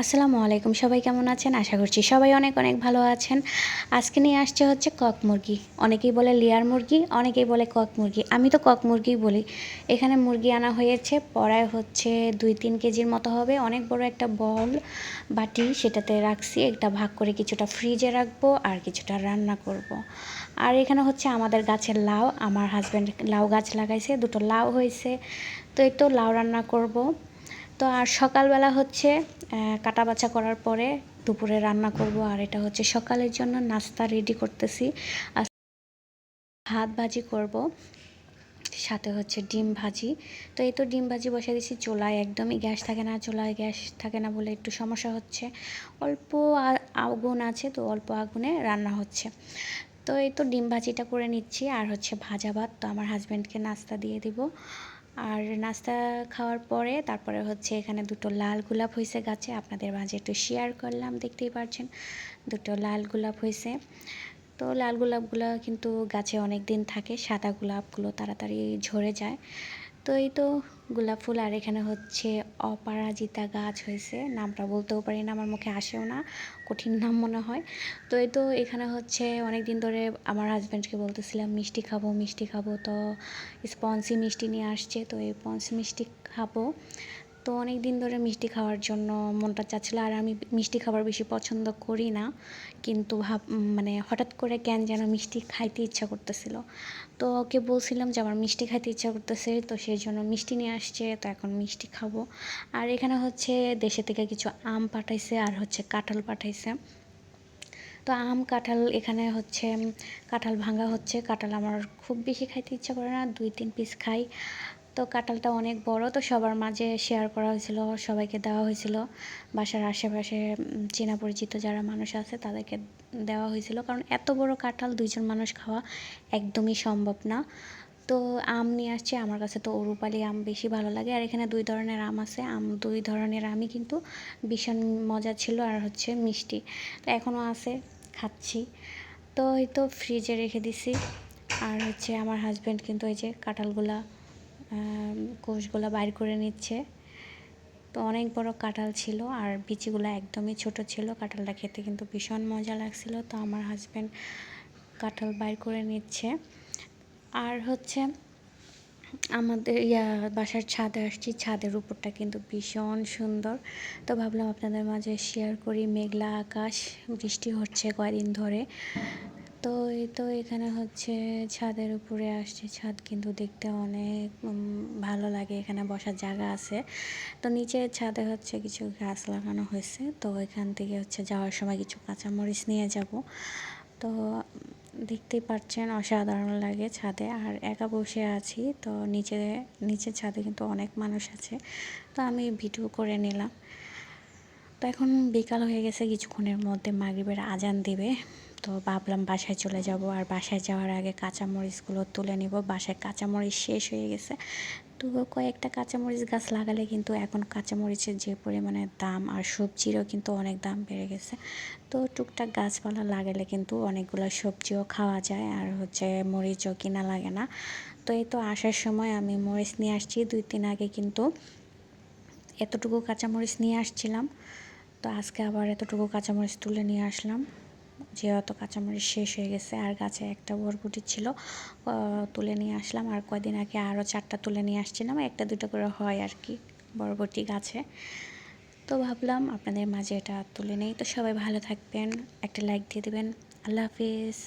আসসালামু আলাইকুম। সবাই কেমন আছেন? আশা করছি সবাই অনেক অনেক ভালো আছেন। আজকে নিয়ে আসছে হচ্ছে কক মুরগি। অনেকেই বলে লেয়ার মুরগি, অনেকেই বলে কক মুরগি। আমি তো কক মুরগিই বলি। এখানে মুরগি আনা হয়েছে, পড়ায় হচ্ছে দুই তিন কেজির মতো হবে। অনেক বড় একটা বল বাটি সেটাতে রাখছি। একটা ভাগ করে কিছুটা ফ্রিজে রাখব আর কিছুটা রান্না করব। আর এখানে হচ্ছে আমাদের গাছের লাউ। আমার হাজব্যান্ড লাউ গাছ লাগাইছে, দুটো লাউ হয়েছে। তো এই তো লাউ রান্না করব। তো আর সকালবেলা হচ্ছে কাটা বাছা করার পরে দুপুরে রান্না করব, আর এটা হচ্ছে সকালের জন্য নাস্তা রেডি করতেছি। আর ভাত ভাজি করব, সাথে হচ্ছে ডিম ভাজি। তো এই তো ডিম ভাজি বসে দিয়েছি, চোলায় একদমই গ্যাস থাকে না, চোলায় গ্যাস থাকে না বলে একটু সমস্যা হচ্ছে। অল্প আগুন আছে, তো অল্প আগুনে রান্না হচ্ছে। তো এই তো ডিম ভাজিটা করে নিচ্ছি, আর হচ্ছে ভাজা ভাত, তো আমার হাজব্যান্ডকে নাস্তা দিয়ে দিব। আর নাস্তা খাওয়ার পরে তারপরে হচ্ছে এখানে দুটো লাল গোলাপ হয়েছে গাছে। আপনাদের মাঝে একটু শেয়ার করলাম, দেখতেই পাচ্ছেন দুটো লাল গোলাপ হয়েছে। তো লাল গোলাপগুলো কিন্তু গাছে অনেক দিন থাকে, সাদা গোলাপগুলো তাড়াতাড়ি ঝরে যায়। তো এই তো গোলাপ ফুল আর এখানে হচ্ছে অপরাজিতা গাছ হয়েছে। নামটা বলতেও পারি না, আমার মুখে আসেও না, কঠিন নাম মনে হয়। তো এই তো এখানে হচ্ছে অনেক দিন ধরে আমার হাজব্যান্ডকে বলতেছিলাম, মিষ্টি খাব মিষ্টি খাব। তো স্পঞ্জি মিষ্টি নিয়ে আসছে, তো এই স্পঞ্জ মিষ্টি খাব। তো অনেক দিন ধরে মিষ্টি খাওয়ার জন্য মনটা চাচ্ছিলো, আর আমি মিষ্টি খাবার বেশি পছন্দ করি না। কিন্তু ভাব মানে হঠাৎ করে কেন যেন মিষ্টি খাইতে ইচ্ছা করতেছিল। তো ওকে বলছিলাম যে আমার মিষ্টি খাইতে ইচ্ছা করতেছে, তো সেই জন্য মিষ্টি নিয়ে আসছে, তো এখন মিষ্টি খাব। আর এখানে হচ্ছে দেশে থেকে কিছু আম পাঠাইছে, আর হচ্ছে কাঁঠাল পাঠাইছে। তো আম, কাঁঠাল এখানে হচ্ছে, কাঁঠাল ভাঙা হচ্ছে। কাঁঠাল আমার খুব বেশি খাইতে ইচ্ছা করে না দুই তিন পিস খাই। তো কাঁঠালটা অনেক বড়, তো সবার মাঝে শেয়ার করা হয়েছিল, সবাইকে দেওয়া হয়েছিল। বাসার আশেপাশে চেনা পরিচিত যারা মানুষ আছে, তাদেরকে দেওয়া হয়েছিল। কারণ এত বড় কাঁঠাল দুইজন মানুষ খাওয়া একদমই সম্ভব না। তো আম নিয়ে আসছে, আমার কাছে তো অরুপালি আম বেশি ভালো লাগে। আর এখানে দুই ধরনের আম আছে। আম, দুই ধরনের আমই কিন্তু ভীষণ মজা ছিল আর হচ্ছে মিষ্টি। তো এখনও আছে, খাচ্ছি। তো এই তো ফ্রিজে রেখে দিছি। আর হচ্ছে আমার হাজব্যান্ড কিন্তু এই যে কাঁঠালগুলা কোষগুলো বাইর করে নিচ্ছে। তো অনেক বড় কাঁঠাল ছিল আর বিচিগুলো একদমই ছোট ছিল। কাঁঠালটা খেতে কিন্তু ভীষণ মজা লাগছিল। তো আমার হাজব্যান্ড কাঁঠাল বাইর করে নিচ্ছে। আর হচ্ছে আমাদের ইয়া, বাসার ছাদে আসছি। ছাদের উপরটা কিন্তু ভীষণ সুন্দর। তো ভাবলাম আপনাদের মাঝে শেয়ার করি। মেঘলা আকাশ, বৃষ্টি হচ্ছে কয়দিন ধরে। তো এই তো এখানে হচ্ছে ছাদের উপরে আসছে ছাদ কিন্তু দেখতে অনেক ভালো লাগে, এখানে বসার জায়গা আছে। তো নিচে ছাদে হচ্ছে কিছু গাছ লাগানো হয়েছে, তো এখান থেকে হচ্ছে যাওয়ার সময় কিছু কাঁচামরিচ নিয়ে যাব। তো দেখতেই পাচ্ছেন, অসাধারণ লাগে ছাদে। আর একা বসে আছি, তো নিচে নিচে ছাদে কিন্তু অনেক মানুষ আছে, তো আমি ভিডিও করে নিলাম। তো এখন বিকাল হয়ে গেছে, কিছুক্ষণের মধ্যে মাগরিবের আজান দিবে। তো ভাবলাম বাসায় চলে যাব আর বাসায় যাওয়ার আগে কাঁচামরিচগুলো তুলে নিব। বাসায় কাঁচামরিচ শেষ হয়ে গেছে। তো কয়েকটা কাঁচামরিচ গাছ লাগালে কিন্তু এখন কাঁচামরিচের যে পরিমাণে দাম আর সবজিরও কিন্তু অনেক দাম বেড়ে গেছে। তো টুকটাক গাছপালা লাগালে কিন্তু অনেকগুলো সবজিও খাওয়া যায় আর হচ্ছে মরিচও কিনা লাগে না। তো এই তো আসার সময় আমি মরিচ নিয়ে আসছি। দুই দিন আগে কিন্তু এতটুকু কাঁচামরিচ নিয়ে আসছিলাম। তো আজকে আবার এতটুকু কাঁচামরিচ তুলে নিয়ে আসলাম। যেহেতু কাঁচামরিচ শেষ হয়ে গেছে আর গাছে একটা বরবটি ছিল তুলে নিয়ে আসলাম। আর কয়দিন আগে আরও চারটা তুলে নিয়ে আসছিলাম, একটা দুটো করে হয় আর কি বরবটি গাছে। তো ভাবলাম আপনাদের মাঝে এটা তুলে নেই। তো সবাই ভালো থাকবেন, একটা লাইক দিয়ে দেবেন। আল্লাহ হাফিজ।